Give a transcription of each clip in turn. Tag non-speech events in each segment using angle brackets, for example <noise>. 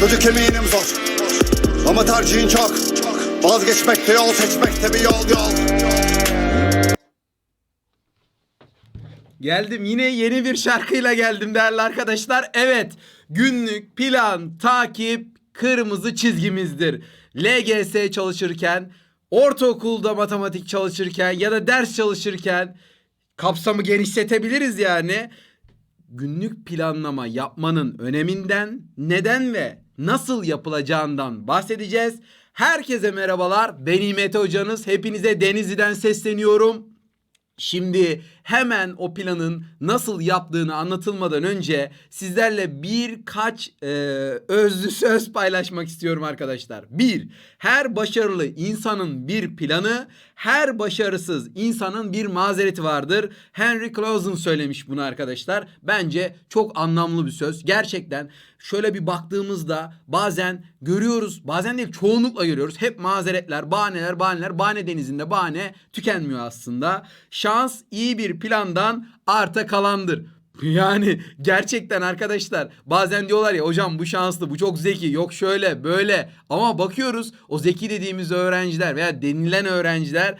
Çocuk eminim zor Ama tercihin çok Vazgeçmekte yol seçmekte bir yol yol Geldim yine yeni bir şarkıyla geldim değerli arkadaşlar. Evet günlük plan takip kırmızı çizgimizdir. LGS çalışırken, ortaokulda matematik çalışırken ya da ders çalışırken kapsamı genişletebiliriz yani. Günlük planlama yapmanın öneminden, neden ve nasıl yapılacağından bahsedeceğiz. Herkese merhabalar. Ben İmet Hocanız. Hepinize Denizli'den sesleniyorum. Şimdi hemen o planın nasıl yaptığını anlatılmadan önce sizlerle birkaç e, özlü söz paylaşmak istiyorum arkadaşlar. Bir, her başarılı insanın bir planı, her başarısız insanın bir mazereti vardır. Henry Clausen söylemiş bunu arkadaşlar. Bence çok anlamlı bir söz. Gerçekten şöyle bir baktığımızda bazen görüyoruz, bazen değil çoğunlukla görüyoruz. Hep mazeretler, bahaneler, bahaneler, bahane denizinde bahane tükenmiyor aslında. Şans iyi bir plandan arta kalandır. <laughs> Yani gerçekten arkadaşlar bazen diyorlar ya hocam bu şanslı bu çok zeki yok şöyle böyle ama bakıyoruz o zeki dediğimiz öğrenciler veya denilen öğrenciler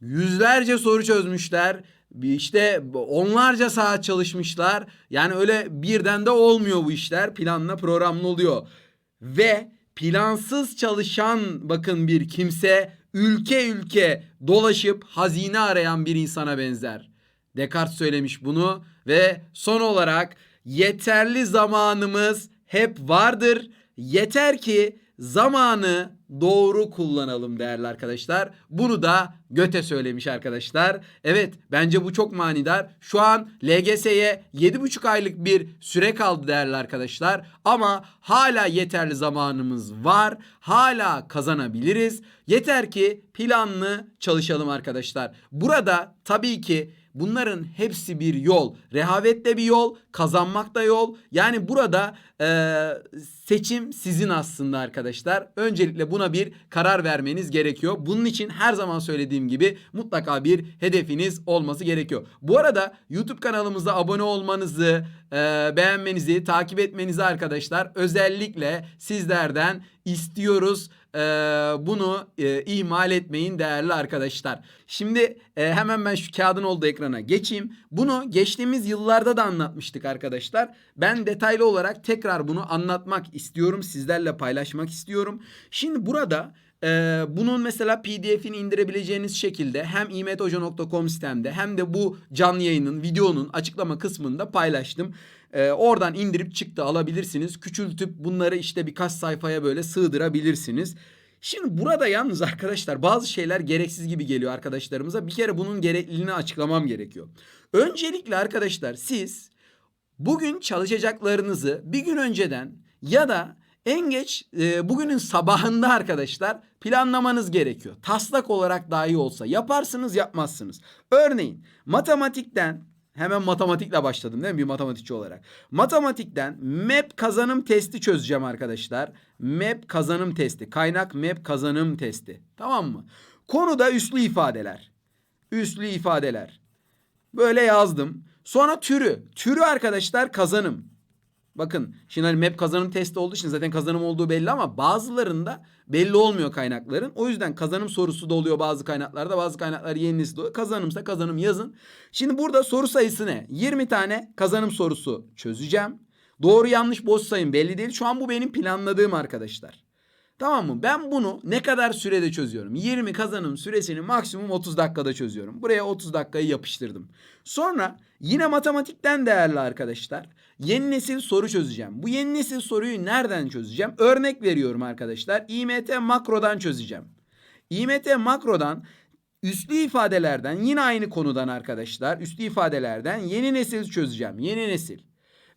yüzlerce soru çözmüşler. İşte onlarca saat çalışmışlar. Yani öyle birden de olmuyor bu işler. Planla programlı oluyor. Ve plansız çalışan bakın bir kimse ülke ülke dolaşıp hazine arayan bir insana benzer. Descartes söylemiş bunu ve son olarak yeterli zamanımız hep vardır. Yeter ki zamanı doğru kullanalım değerli arkadaşlar. Bunu da Göte söylemiş arkadaşlar. Evet bence bu çok manidar. Şu an LGS'ye 7,5 aylık bir süre kaldı değerli arkadaşlar. Ama hala yeterli zamanımız var. Hala kazanabiliriz. Yeter ki planlı çalışalım arkadaşlar. Burada tabii ki Bunların hepsi bir yol. Rehavetle bir yol, kazanmak da yol. Yani burada e, seçim sizin aslında arkadaşlar. Öncelikle buna bir karar vermeniz gerekiyor. Bunun için her zaman söylediğim gibi mutlaka bir hedefiniz olması gerekiyor. Bu arada YouTube kanalımıza abone olmanızı, e, beğenmenizi, takip etmenizi arkadaşlar özellikle sizlerden istiyoruz. Ee, bunu e, ihmal etmeyin değerli arkadaşlar. Şimdi e, hemen ben şu kağıdın olduğu ekrana geçeyim. Bunu geçtiğimiz yıllarda da anlatmıştık arkadaşlar. Ben detaylı olarak tekrar bunu anlatmak istiyorum. Sizlerle paylaşmak istiyorum. Şimdi burada ee, bunun mesela pdf'ini indirebileceğiniz şekilde hem imethoca.com sitemde hem de bu canlı yayının videonun açıklama kısmında paylaştım. Ee, oradan indirip çıktı alabilirsiniz. Küçültüp bunları işte birkaç sayfaya böyle sığdırabilirsiniz. Şimdi burada yalnız arkadaşlar bazı şeyler gereksiz gibi geliyor arkadaşlarımıza. Bir kere bunun gerekliliğini açıklamam gerekiyor. Öncelikle arkadaşlar siz bugün çalışacaklarınızı bir gün önceden ya da en geç e, bugünün sabahında arkadaşlar planlamanız gerekiyor. Taslak olarak dahi olsa yaparsınız yapmazsınız. Örneğin matematikten hemen matematikle başladım değil mi bir matematikçi olarak. Matematikten map kazanım testi çözeceğim arkadaşlar. Map kazanım testi. Kaynak map kazanım testi. Tamam mı? Konuda üslü ifadeler. Üslü ifadeler. Böyle yazdım. Sonra türü. Türü arkadaşlar kazanım. Bakın şimdi hani map kazanım testi olduğu için zaten kazanım olduğu belli ama bazılarında belli olmuyor kaynakların. O yüzden kazanım sorusu da oluyor bazı kaynaklarda. Bazı kaynaklar yeni nesil oluyor. Kazanımsa kazanım yazın. Şimdi burada soru sayısı ne? 20 tane kazanım sorusu çözeceğim. Doğru yanlış boş sayım belli değil. Şu an bu benim planladığım arkadaşlar. Tamam mı? Ben bunu ne kadar sürede çözüyorum? 20 kazanım süresini maksimum 30 dakikada çözüyorum. Buraya 30 dakikayı yapıştırdım. Sonra yine matematikten değerli arkadaşlar. Yeni nesil soru çözeceğim. Bu yeni nesil soruyu nereden çözeceğim? Örnek veriyorum arkadaşlar. IMT makrodan çözeceğim. IMT makrodan üslü ifadelerden yine aynı konudan arkadaşlar. Üslü ifadelerden yeni nesil çözeceğim. Yeni nesil.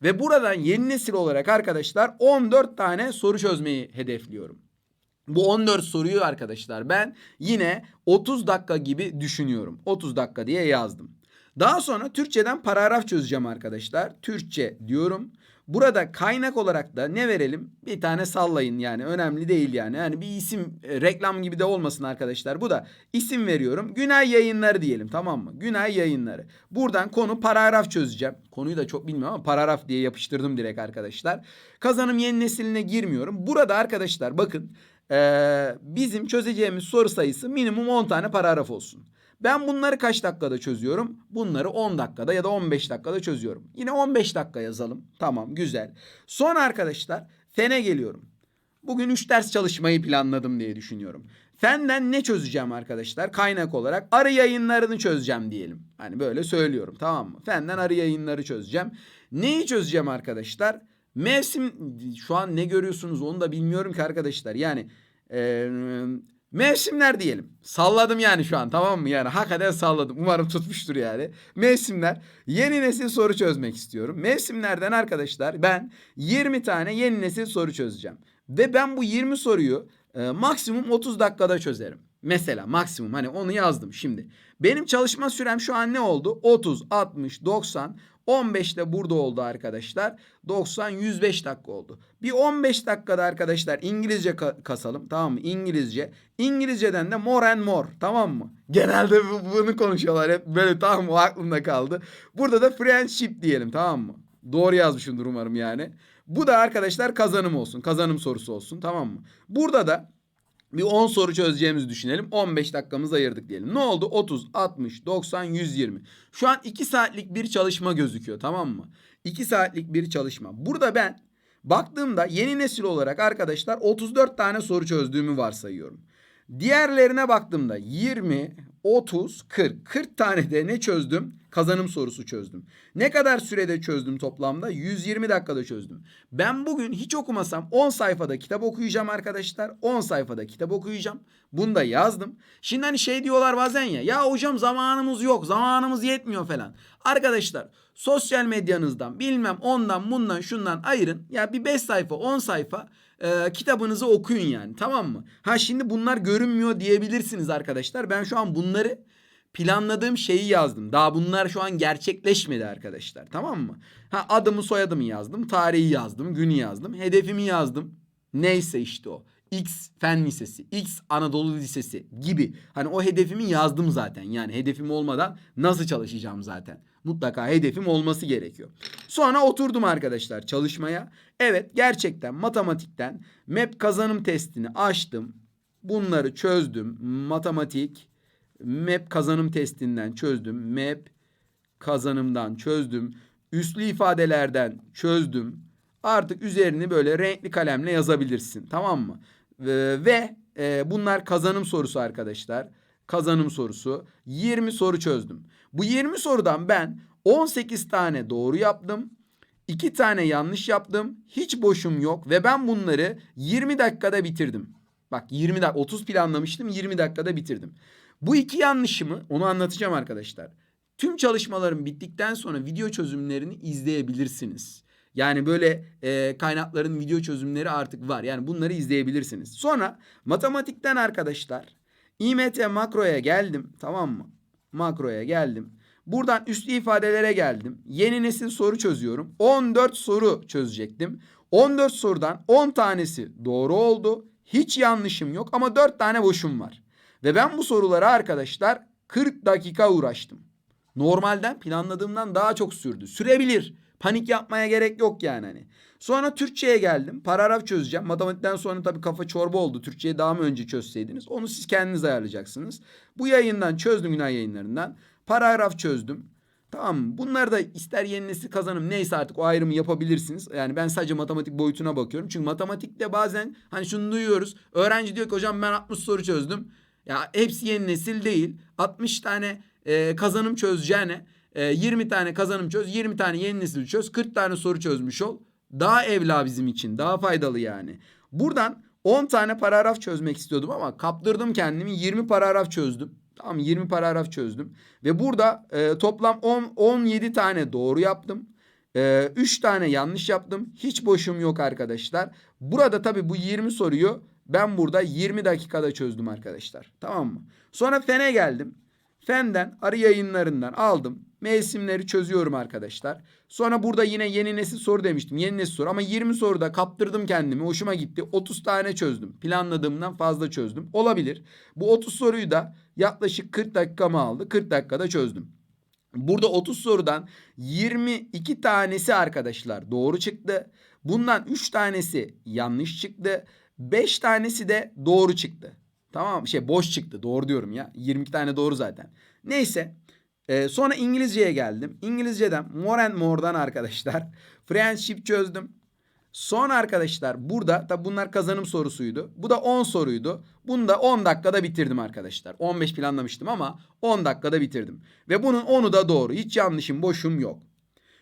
Ve buradan yeni nesil olarak arkadaşlar 14 tane soru çözmeyi hedefliyorum. Bu 14 soruyu arkadaşlar ben yine 30 dakika gibi düşünüyorum. 30 dakika diye yazdım. Daha sonra Türkçeden paragraf çözeceğim arkadaşlar. Türkçe diyorum. Burada kaynak olarak da ne verelim? Bir tane sallayın yani önemli değil yani. Yani bir isim e, reklam gibi de olmasın arkadaşlar. Bu da isim veriyorum. Günay yayınları diyelim tamam mı? Günay yayınları. Buradan konu paragraf çözeceğim. Konuyu da çok bilmiyorum ama paragraf diye yapıştırdım direkt arkadaşlar. Kazanım yeni nesiline girmiyorum. Burada arkadaşlar bakın ee, bizim çözeceğimiz soru sayısı minimum 10 tane paragraf olsun. Ben bunları kaç dakikada çözüyorum? Bunları 10 dakikada ya da 15 dakikada çözüyorum. Yine 15 dakika yazalım. Tamam güzel. Sonra arkadaşlar fene geliyorum. Bugün 3 ders çalışmayı planladım diye düşünüyorum. Fenden ne çözeceğim arkadaşlar? Kaynak olarak arı yayınlarını çözeceğim diyelim. Hani böyle söylüyorum tamam mı? Fenden arı yayınları çözeceğim. Neyi çözeceğim arkadaşlar? Mevsim şu an ne görüyorsunuz onu da bilmiyorum ki arkadaşlar. Yani eee Mevsimler diyelim. Salladım yani şu an tamam mı? Yani hakikaten salladım. Umarım tutmuştur yani. Mevsimler. Yeni nesil soru çözmek istiyorum. Mevsimlerden arkadaşlar ben 20 tane yeni nesil soru çözeceğim. Ve ben bu 20 soruyu e, maksimum 30 dakikada çözerim. Mesela maksimum hani onu yazdım şimdi. Benim çalışma sürem şu an ne oldu? 30, 60, 90, 15 de burada oldu arkadaşlar. 90, 105 dakika oldu. Bir 15 dakikada arkadaşlar İngilizce ka- kasalım. Tamam mı? İngilizce. İngilizceden de more and more. Tamam mı? Genelde bu- bunu konuşuyorlar hep. Böyle tamam mı? Aklımda kaldı. Burada da friendship diyelim. Tamam mı? Doğru yazmışımdır umarım yani. Bu da arkadaşlar kazanım olsun. Kazanım sorusu olsun. Tamam mı? Burada da bir 10 soru çözeceğimizi düşünelim. 15 dakikamızı ayırdık diyelim. Ne oldu? 30, 60, 90, 120. Şu an 2 saatlik bir çalışma gözüküyor tamam mı? 2 saatlik bir çalışma. Burada ben baktığımda yeni nesil olarak arkadaşlar 34 tane soru çözdüğümü varsayıyorum. Diğerlerine baktığımda 20, 30, 40. 40 tane de ne çözdüm? Kazanım sorusu çözdüm. Ne kadar sürede çözdüm toplamda? 120 dakikada çözdüm. Ben bugün hiç okumasam 10 sayfada kitap okuyacağım arkadaşlar. 10 sayfada kitap okuyacağım. Bunu da yazdım. Şimdi hani şey diyorlar bazen ya. Ya hocam zamanımız yok. Zamanımız yetmiyor falan. Arkadaşlar sosyal medyanızdan bilmem ondan bundan şundan ayırın. Ya bir 5 sayfa 10 sayfa e, kitabınızı okuyun yani tamam mı? Ha şimdi bunlar görünmüyor diyebilirsiniz arkadaşlar. Ben şu an bunları planladığım şeyi yazdım. Daha bunlar şu an gerçekleşmedi arkadaşlar. Tamam mı? Ha adımı soyadımı yazdım. Tarihi yazdım. Günü yazdım. Hedefimi yazdım. Neyse işte o. X Fen Lisesi, X Anadolu Lisesi gibi. Hani o hedefimi yazdım zaten. Yani hedefim olmadan nasıl çalışacağım zaten. Mutlaka hedefim olması gerekiyor. Sonra oturdum arkadaşlar çalışmaya. Evet gerçekten matematikten MEP kazanım testini açtım. Bunları çözdüm. Matematik MEP kazanım testinden çözdüm. MEP kazanımdan çözdüm. Üslü ifadelerden çözdüm. Artık üzerini böyle renkli kalemle yazabilirsin. Tamam mı? Ve, e, bunlar kazanım sorusu arkadaşlar. Kazanım sorusu. 20 soru çözdüm. Bu 20 sorudan ben 18 tane doğru yaptım. 2 tane yanlış yaptım. Hiç boşum yok ve ben bunları 20 dakikada bitirdim. Bak 20 dakika 30 planlamıştım 20 dakikada bitirdim. Bu iki yanlışımı onu anlatacağım arkadaşlar. Tüm çalışmalarım bittikten sonra video çözümlerini izleyebilirsiniz. Yani böyle e, kaynakların video çözümleri artık var. Yani bunları izleyebilirsiniz. Sonra matematikten arkadaşlar IMT makroya geldim tamam mı? Makroya geldim. Buradan üslü ifadelere geldim. Yeni nesil soru çözüyorum. 14 soru çözecektim. 14 sorudan 10 tanesi doğru oldu. Hiç yanlışım yok ama 4 tane boşum var. Ve ben bu sorulara arkadaşlar 40 dakika uğraştım. Normalden planladığımdan daha çok sürdü. Sürebilir. Panik yapmaya gerek yok yani hani. Sonra Türkçe'ye geldim. Paragraf çözeceğim. Matematikten sonra tabii kafa çorba oldu. Türkçeyi daha mı önce çözseydiniz? Onu siz kendiniz ayarlayacaksınız. Bu yayından çözdüm Günay yayınlarından. Paragraf çözdüm. Tamam? Bunları da ister yeni nesil kazanım neyse artık o ayrımı yapabilirsiniz. Yani ben sadece matematik boyutuna bakıyorum. Çünkü matematikte bazen hani şunu duyuyoruz. Öğrenci diyor ki hocam ben 60 soru çözdüm. Ya hepsi yeni nesil değil. 60 tane e, kazanım çözeceğine e, 20 tane kazanım çöz, 20 tane yeni nesil çöz, 40 tane soru çözmüş ol. Daha evla bizim için, daha faydalı yani. Buradan 10 tane paragraf çözmek istiyordum ama kaptırdım kendimi 20 paragraf çözdüm. Tamam 20 paragraf çözdüm. Ve burada e, toplam 10 17 tane doğru yaptım. 3 tane yanlış yaptım. Hiç boşum yok arkadaşlar. Burada tabii bu 20 soruyu ben burada 20 dakikada çözdüm arkadaşlar. Tamam mı? Sonra fene geldim. Fenden arı yayınlarından aldım. Mevsimleri çözüyorum arkadaşlar. Sonra burada yine yeni nesil soru demiştim. Yeni nesil soru ama 20 soruda kaptırdım kendimi. Hoşuma gitti. 30 tane çözdüm. Planladığımdan fazla çözdüm. Olabilir. Bu 30 soruyu da yaklaşık 40 dakikamı aldı. 40 dakikada çözdüm. Burada 30 sorudan 22 tanesi arkadaşlar doğru çıktı. Bundan 3 tanesi yanlış çıktı. 5 tanesi de doğru çıktı. Tamam? Şey boş çıktı. Doğru diyorum ya. 22 tane doğru zaten. Neyse. Ee, sonra İngilizceye geldim. İngilizceden more and more'dan arkadaşlar. <laughs> Friendship çözdüm. Sonra arkadaşlar burada tabi bunlar kazanım sorusuydu. Bu da 10 soruydu. Bunu da 10 dakikada bitirdim arkadaşlar. 15 planlamıştım ama 10 dakikada bitirdim. Ve bunun 10'u da doğru. Hiç yanlışım boşum yok.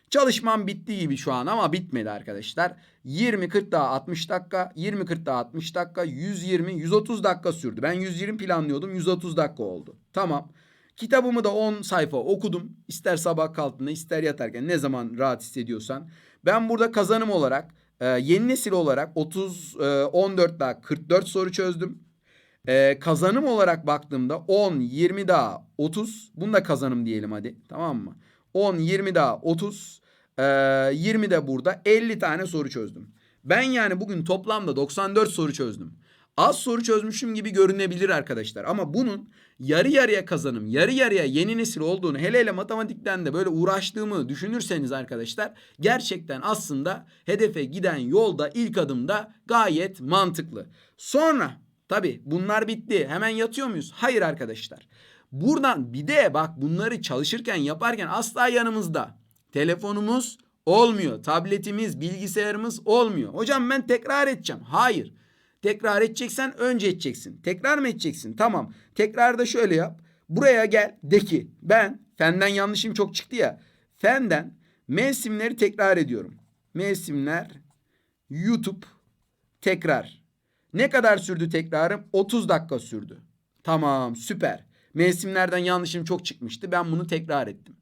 Çalışmam bitti gibi şu an ama bitmedi arkadaşlar. 20 40 daha 60 dakika, 20 40 daha 60 dakika, 120 130 dakika sürdü. Ben 120 planlıyordum. 130 dakika oldu. Tamam. Kitabımı da 10 sayfa okudum. İster sabah kalktığında ister yatarken ne zaman rahat hissediyorsan. Ben burada kazanım olarak e, yeni nesil olarak 30 e, 14 daha 44 soru çözdüm. E, kazanım olarak baktığımda 10 20 daha 30. Bunu da kazanım diyelim hadi. Tamam mı? 10 20 daha 30. E, 20 de burada 50 tane soru çözdüm. Ben yani bugün toplamda 94 soru çözdüm. Az soru çözmüşüm gibi görünebilir arkadaşlar. Ama bunun yarı yarıya kazanım, yarı yarıya yeni nesil olduğunu hele hele matematikten de böyle uğraştığımı düşünürseniz arkadaşlar gerçekten aslında hedefe giden yolda ilk adımda gayet mantıklı. Sonra tabi bunlar bitti. Hemen yatıyor muyuz? Hayır arkadaşlar. Buradan bir de bak bunları çalışırken yaparken asla yanımızda telefonumuz olmuyor. Tabletimiz, bilgisayarımız olmuyor. Hocam ben tekrar edeceğim. Hayır. Tekrar edeceksen önce edeceksin. Tekrar mı edeceksin? Tamam. Tekrar da şöyle yap. Buraya gel de ki ben fenden yanlışım çok çıktı ya. Fenden mevsimleri tekrar ediyorum. Mevsimler YouTube tekrar. Ne kadar sürdü tekrarım? 30 dakika sürdü. Tamam süper. Mevsimlerden yanlışım çok çıkmıştı. Ben bunu tekrar ettim.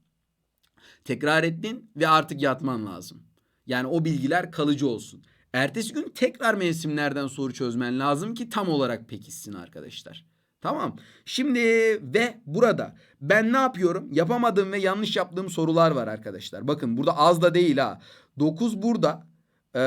Tekrar ettin ve artık yatman lazım. Yani o bilgiler kalıcı olsun. Ertesi gün tekrar mevsimlerden soru çözmen lazım ki tam olarak pekişsin arkadaşlar. Tamam. Şimdi ve burada ben ne yapıyorum? Yapamadığım ve yanlış yaptığım sorular var arkadaşlar. Bakın burada az da değil ha. 9 burada. Ee,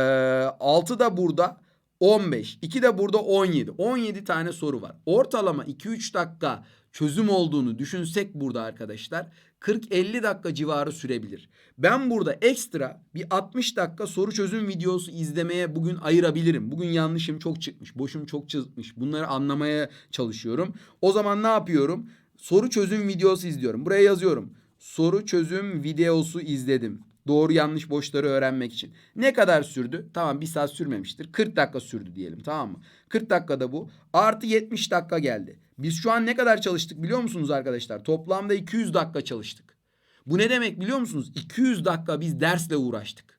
6 da burada. 15. 2 de burada 17. 17 tane soru var. Ortalama 2-3 dakika çözüm olduğunu düşünsek burada arkadaşlar 40-50 dakika civarı sürebilir. Ben burada ekstra bir 60 dakika soru çözüm videosu izlemeye bugün ayırabilirim. Bugün yanlışım çok çıkmış, boşum çok çıkmış. Bunları anlamaya çalışıyorum. O zaman ne yapıyorum? Soru çözüm videosu izliyorum. Buraya yazıyorum. Soru çözüm videosu izledim. Doğru yanlış boşları öğrenmek için. Ne kadar sürdü? Tamam bir saat sürmemiştir. 40 dakika sürdü diyelim tamam mı? 40 dakikada bu. Artı 70 dakika geldi. Biz şu an ne kadar çalıştık biliyor musunuz arkadaşlar? Toplamda 200 dakika çalıştık. Bu ne demek biliyor musunuz? 200 dakika biz dersle uğraştık.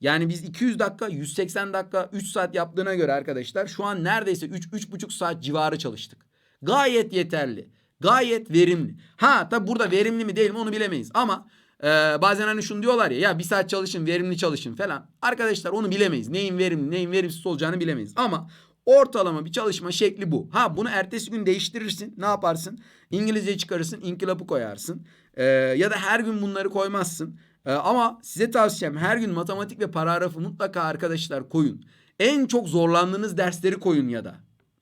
Yani biz 200 dakika 180 dakika 3 saat yaptığına göre arkadaşlar şu an neredeyse 3-3,5 saat civarı çalıştık. Gayet yeterli. Gayet verimli. Ha tabi burada verimli mi değil mi onu bilemeyiz ama ee, bazen hani şunu diyorlar ya ya bir saat çalışın verimli çalışın falan. Arkadaşlar onu bilemeyiz. Neyin verimli neyin verimsiz olacağını bilemeyiz. Ama ortalama bir çalışma şekli bu. Ha bunu ertesi gün değiştirirsin. Ne yaparsın? İngilizce çıkarırsın. inkılapı koyarsın. Ee, ya da her gün bunları koymazsın. Ee, ama size tavsiyem her gün matematik ve paragrafı mutlaka arkadaşlar koyun. En çok zorlandığınız dersleri koyun ya da.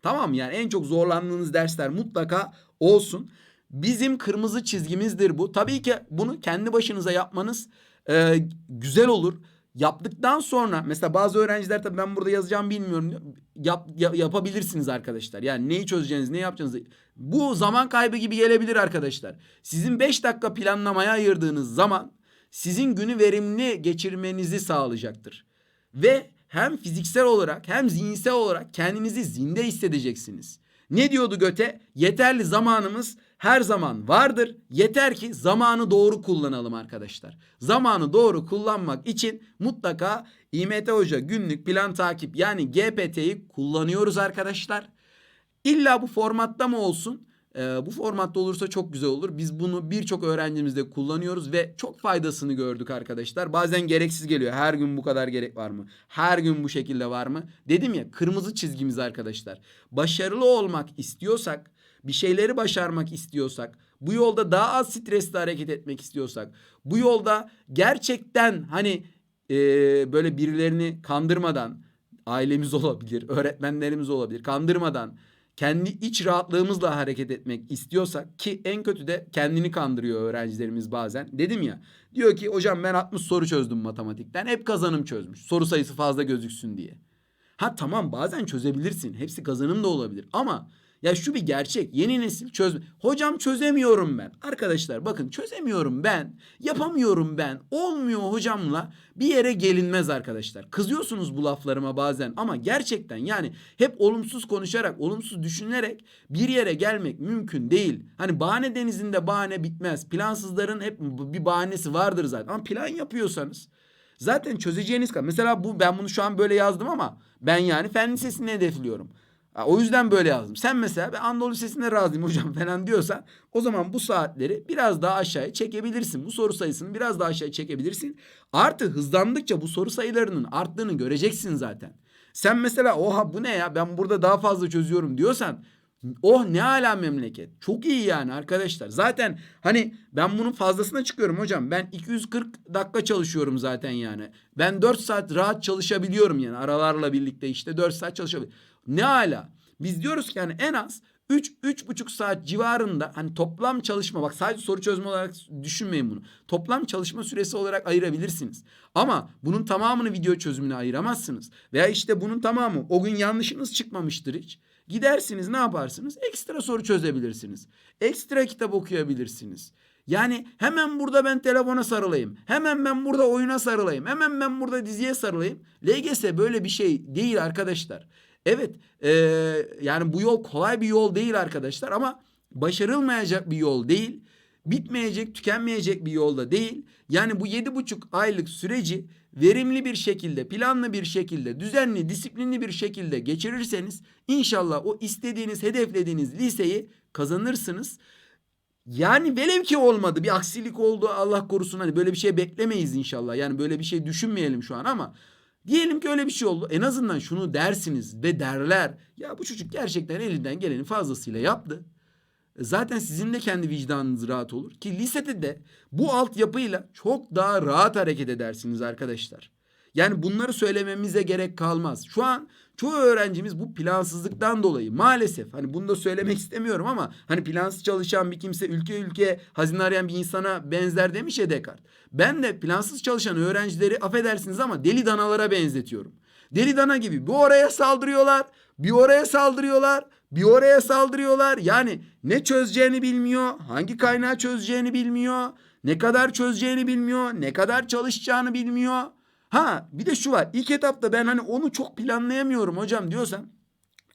Tamam yani en çok zorlandığınız dersler mutlaka olsun. Bizim kırmızı çizgimizdir bu. Tabii ki bunu kendi başınıza yapmanız e, güzel olur. Yaptıktan sonra mesela bazı öğrenciler tabii ben burada yazacağım bilmiyorum. Yap, ya- yapabilirsiniz arkadaşlar. Yani neyi çözeceğiniz, ne yapacağınızı. Bu zaman kaybı gibi gelebilir arkadaşlar. Sizin 5 dakika planlamaya ayırdığınız zaman sizin günü verimli geçirmenizi sağlayacaktır. Ve hem fiziksel olarak hem zihinsel olarak kendinizi zinde hissedeceksiniz. Ne diyordu Göte? Yeterli zamanımız her zaman vardır. Yeter ki zamanı doğru kullanalım arkadaşlar. Zamanı doğru kullanmak için mutlaka İMT Hoca günlük plan takip yani GPT'yi kullanıyoruz arkadaşlar. İlla bu formatta mı olsun? Ee, bu formatta olursa çok güzel olur. Biz bunu birçok öğrencimizde kullanıyoruz ve çok faydasını gördük arkadaşlar. Bazen gereksiz geliyor. Her gün bu kadar gerek var mı? Her gün bu şekilde var mı? Dedim ya kırmızı çizgimiz arkadaşlar. Başarılı olmak istiyorsak bir şeyleri başarmak istiyorsak, bu yolda daha az stresli hareket etmek istiyorsak, bu yolda gerçekten hani e, böyle birilerini kandırmadan, ailemiz <laughs> olabilir, öğretmenlerimiz olabilir, kandırmadan kendi iç rahatlığımızla hareket etmek istiyorsak ki en kötü de kendini kandırıyor öğrencilerimiz bazen. Dedim ya diyor ki hocam ben 60 soru çözdüm matematikten hep kazanım çözmüş soru sayısı fazla gözüksün diye. Ha tamam bazen çözebilirsin hepsi kazanım da olabilir ama ya şu bir gerçek. Yeni nesil çöz hocam çözemiyorum ben. Arkadaşlar bakın çözemiyorum ben. Yapamıyorum ben. Olmuyor hocamla bir yere gelinmez arkadaşlar. Kızıyorsunuz bu laflarıma bazen ama gerçekten yani hep olumsuz konuşarak olumsuz düşünerek bir yere gelmek mümkün değil. Hani bahane denizinde bahane bitmez. Plansızların hep bir bahanesi vardır zaten. Ama plan yapıyorsanız Zaten çözeceğiniz kadar. Mesela bu ben bunu şu an böyle yazdım ama ben yani fen lisesini hedefliyorum. O yüzden böyle yazdım. Sen mesela ben Anadolu Lisesi'ne razıyım hocam <laughs> falan diyorsan o zaman bu saatleri biraz daha aşağıya çekebilirsin. Bu soru sayısını biraz daha aşağıya çekebilirsin. Artı hızlandıkça bu soru sayılarının arttığını göreceksin zaten. Sen mesela oha bu ne ya ben burada daha fazla çözüyorum diyorsan Oh ne ala memleket. Çok iyi yani arkadaşlar. Zaten hani ben bunun fazlasına çıkıyorum hocam. Ben 240 dakika çalışıyorum zaten yani. Ben 4 saat rahat çalışabiliyorum yani. Aralarla birlikte işte 4 saat çalışabiliyorum. Ne ala. Biz diyoruz ki yani en az 3 3,5 saat civarında hani toplam çalışma bak sadece soru çözme olarak düşünmeyin bunu. Toplam çalışma süresi olarak ayırabilirsiniz. Ama bunun tamamını video çözümüne ayıramazsınız. Veya işte bunun tamamı o gün yanlışınız çıkmamıştır hiç. Gidersiniz ne yaparsınız? Ekstra soru çözebilirsiniz. Ekstra kitap okuyabilirsiniz. Yani hemen burada ben telefona sarılayım. Hemen ben burada oyuna sarılayım. Hemen ben burada diziye sarılayım. LGS böyle bir şey değil arkadaşlar. Evet eee, yani bu yol kolay bir yol değil arkadaşlar ama başarılmayacak bir yol değil. Bitmeyecek, tükenmeyecek bir yolda değil. Yani bu yedi buçuk aylık süreci verimli bir şekilde, planlı bir şekilde, düzenli, disiplinli bir şekilde geçirirseniz inşallah o istediğiniz, hedeflediğiniz liseyi kazanırsınız. Yani velev ki olmadı bir aksilik oldu Allah korusun hani böyle bir şey beklemeyiz inşallah. Yani böyle bir şey düşünmeyelim şu an ama diyelim ki öyle bir şey oldu. En azından şunu dersiniz ve derler. Ya bu çocuk gerçekten elinden gelenin fazlasıyla yaptı. E, Zaten sizin de kendi vicdanınız rahat olur ki lisede de bu altyapıyla çok daha rahat hareket edersiniz arkadaşlar. Yani bunları söylememize gerek kalmaz. Şu an çoğu öğrencimiz bu plansızlıktan dolayı maalesef hani bunu da söylemek istemiyorum ama hani plansız çalışan bir kimse ülke ülke hazine arayan bir insana benzer demiş ya Descartes. Ben de plansız çalışan öğrencileri affedersiniz ama deli danalara benzetiyorum. Deli dana gibi bir oraya saldırıyorlar, bir oraya saldırıyorlar, bir oraya saldırıyorlar. Yani ne çözeceğini bilmiyor, hangi kaynağı çözeceğini bilmiyor, ne kadar çözeceğini bilmiyor, ne kadar çalışacağını bilmiyor. Ha bir de şu var. İlk etapta ben hani onu çok planlayamıyorum hocam diyorsan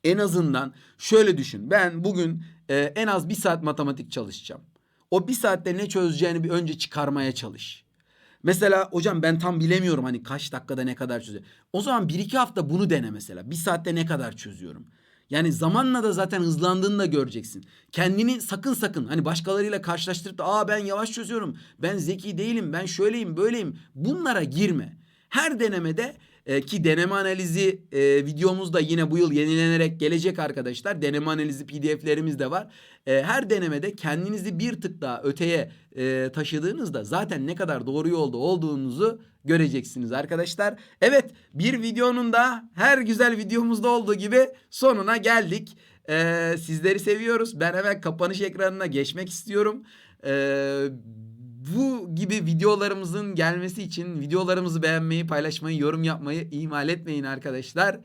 en azından şöyle düşün. Ben bugün e, en az bir saat matematik çalışacağım. O bir saatte ne çözeceğini bir önce çıkarmaya çalış. Mesela hocam ben tam bilemiyorum hani kaç dakikada ne kadar çözüyorum. O zaman bir iki hafta bunu dene mesela. Bir saatte ne kadar çözüyorum. Yani zamanla da zaten hızlandığını da göreceksin. Kendini sakın sakın hani başkalarıyla karşılaştırıp da aa ben yavaş çözüyorum. Ben zeki değilim. Ben şöyleyim böyleyim. Bunlara girme. Her denemede e, ki deneme analizi e, videomuz da yine bu yıl yenilenerek gelecek arkadaşlar. Deneme analizi pdf'lerimiz de var. E, her denemede kendinizi bir tık daha öteye e, taşıdığınızda zaten ne kadar doğru yolda olduğunuzu göreceksiniz arkadaşlar. Evet bir videonun da her güzel videomuzda olduğu gibi sonuna geldik. E, sizleri seviyoruz. Ben hemen kapanış ekranına geçmek istiyorum. E, bu gibi videolarımızın gelmesi için videolarımızı beğenmeyi, paylaşmayı, yorum yapmayı ihmal etmeyin arkadaşlar.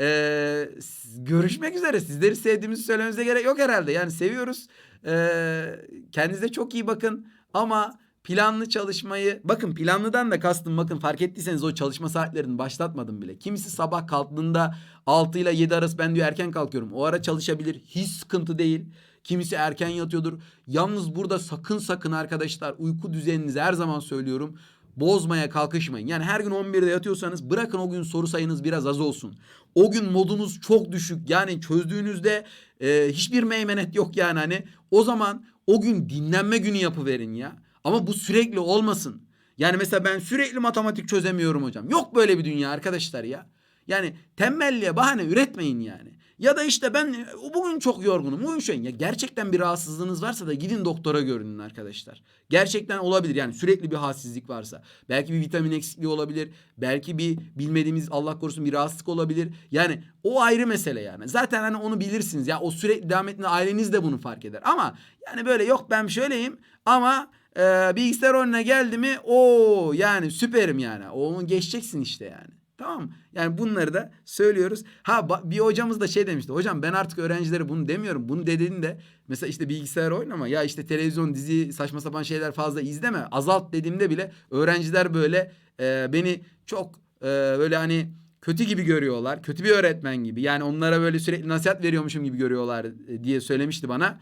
Ee, görüşmek üzere. Sizleri sevdiğimizi söylememize gerek yok herhalde. Yani seviyoruz. Ee, kendinize çok iyi bakın. Ama planlı çalışmayı bakın planlıdan da kastım bakın fark ettiyseniz o çalışma saatlerini başlatmadım bile. Kimisi sabah kalktığında 6 ile 7 arası ben diyor erken kalkıyorum. O ara çalışabilir. Hiç sıkıntı değil. Kimisi erken yatıyordur. Yalnız burada sakın sakın arkadaşlar uyku düzeninizi her zaman söylüyorum. Bozmaya kalkışmayın. Yani her gün 11'de yatıyorsanız bırakın o gün soru sayınız biraz az olsun. O gün modunuz çok düşük. Yani çözdüğünüzde e, hiçbir meymenet yok yani hani. O zaman o gün dinlenme günü yapıverin ya. Ama bu sürekli olmasın. Yani mesela ben sürekli matematik çözemiyorum hocam. Yok böyle bir dünya arkadaşlar ya. Yani tembelliğe bahane üretmeyin yani. Ya da işte ben bugün çok yorgunum. Bugün şu ya gerçekten bir rahatsızlığınız varsa da gidin doktora görünün arkadaşlar. Gerçekten olabilir yani sürekli bir halsizlik varsa. Belki bir vitamin eksikliği olabilir. Belki bir bilmediğimiz Allah korusun bir rahatsızlık olabilir. Yani o ayrı mesele yani. Zaten hani onu bilirsiniz. Ya o sürekli devam ettiğinde aileniz de bunu fark eder. Ama yani böyle yok ben şöyleyim ama e, bilgisayar oyununa geldi mi o yani süperim yani. Onu geçeceksin işte yani. Tamam? Yani bunları da söylüyoruz. Ha bir hocamız da şey demişti. Hocam ben artık öğrencilere bunu demiyorum. Bunu dediğinde mesela işte bilgisayar oynama ya işte televizyon, dizi, saçma sapan şeyler fazla izleme. Azalt dediğimde bile öğrenciler böyle e, beni çok e, böyle hani kötü gibi görüyorlar. Kötü bir öğretmen gibi. Yani onlara böyle sürekli nasihat veriyormuşum gibi görüyorlar e, diye söylemişti bana.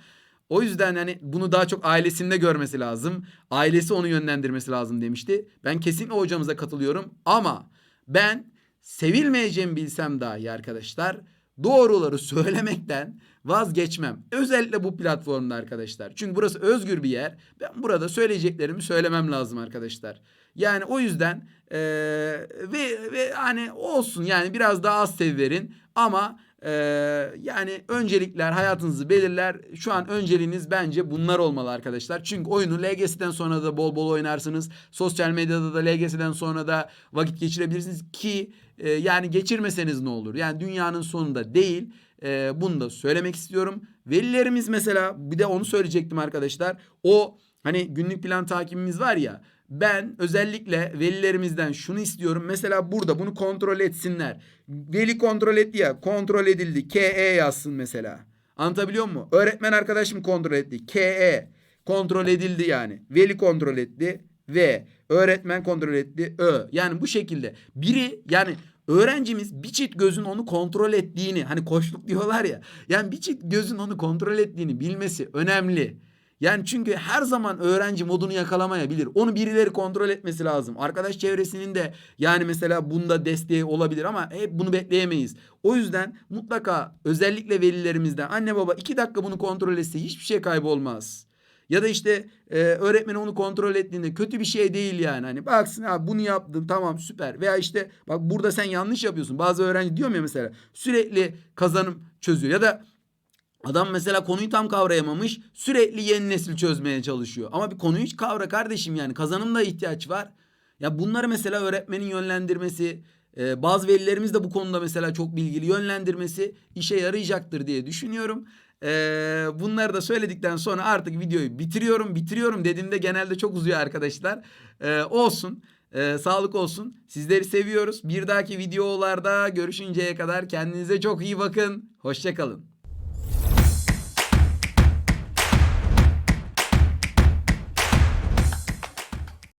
O yüzden hani bunu daha çok ailesinde görmesi lazım. Ailesi onu yönlendirmesi lazım demişti. Ben kesinlikle hocamıza katılıyorum ama ben sevilmeyeceğimi bilsem dahi arkadaşlar doğruları <laughs> söylemekten vazgeçmem. Özellikle bu platformda arkadaşlar. Çünkü burası özgür bir yer. Ben burada söyleyeceklerimi söylemem lazım arkadaşlar. Yani o yüzden eee, ve ve hani olsun yani biraz daha az sev verin ama eee, yani öncelikler hayatınızı belirler. Şu an önceliğiniz bence bunlar olmalı arkadaşlar. Çünkü oyunu LGS'den sonra da bol bol oynarsınız. Sosyal medyada da LGS'den sonra da vakit geçirebilirsiniz ki e, yani geçirmeseniz ne olur? Yani dünyanın sonunda değil. E, bunu da söylemek istiyorum. Velilerimiz mesela bir de onu söyleyecektim arkadaşlar. O hani günlük plan takibimiz var ya. Ben özellikle velilerimizden şunu istiyorum. Mesela burada bunu kontrol etsinler. Veli kontrol etti ya. Kontrol edildi. KE yazsın mesela. Anlatabiliyor muyum? Öğretmen arkadaşım kontrol etti. KE kontrol edildi yani. Veli kontrol etti ve öğretmen kontrol etti. Ö. Yani bu şekilde biri yani öğrencimiz bir çift gözün onu kontrol ettiğini hani koçluk diyorlar ya. Yani bir çift gözün onu kontrol ettiğini bilmesi önemli. Yani çünkü her zaman öğrenci modunu yakalamayabilir. Onu birileri kontrol etmesi lazım. Arkadaş çevresinin de yani mesela bunda desteği olabilir ama hep bunu bekleyemeyiz. O yüzden mutlaka özellikle velilerimizden anne baba iki dakika bunu kontrol etse hiçbir şey kaybolmaz. Ya da işte e, öğretmen onu kontrol ettiğinde kötü bir şey değil yani. Hani baksın abi bunu yaptın tamam süper. Veya işte bak burada sen yanlış yapıyorsun. Bazı öğrenci diyor mu ya mesela sürekli kazanım çözüyor. Ya da Adam mesela konuyu tam kavrayamamış. Sürekli yeni nesil çözmeye çalışıyor. Ama bir konuyu hiç kavra kardeşim yani. Kazanımda ihtiyaç var. Ya bunları mesela öğretmenin yönlendirmesi, e, bazı velilerimiz de bu konuda mesela çok bilgili yönlendirmesi işe yarayacaktır diye düşünüyorum. E, bunları da söyledikten sonra artık videoyu bitiriyorum. Bitiriyorum dediğimde genelde çok uzuyor arkadaşlar. E, olsun. Sağlık olsun. Sizleri seviyoruz. Bir dahaki videolarda görüşünceye kadar kendinize çok iyi bakın. Hoşçakalın.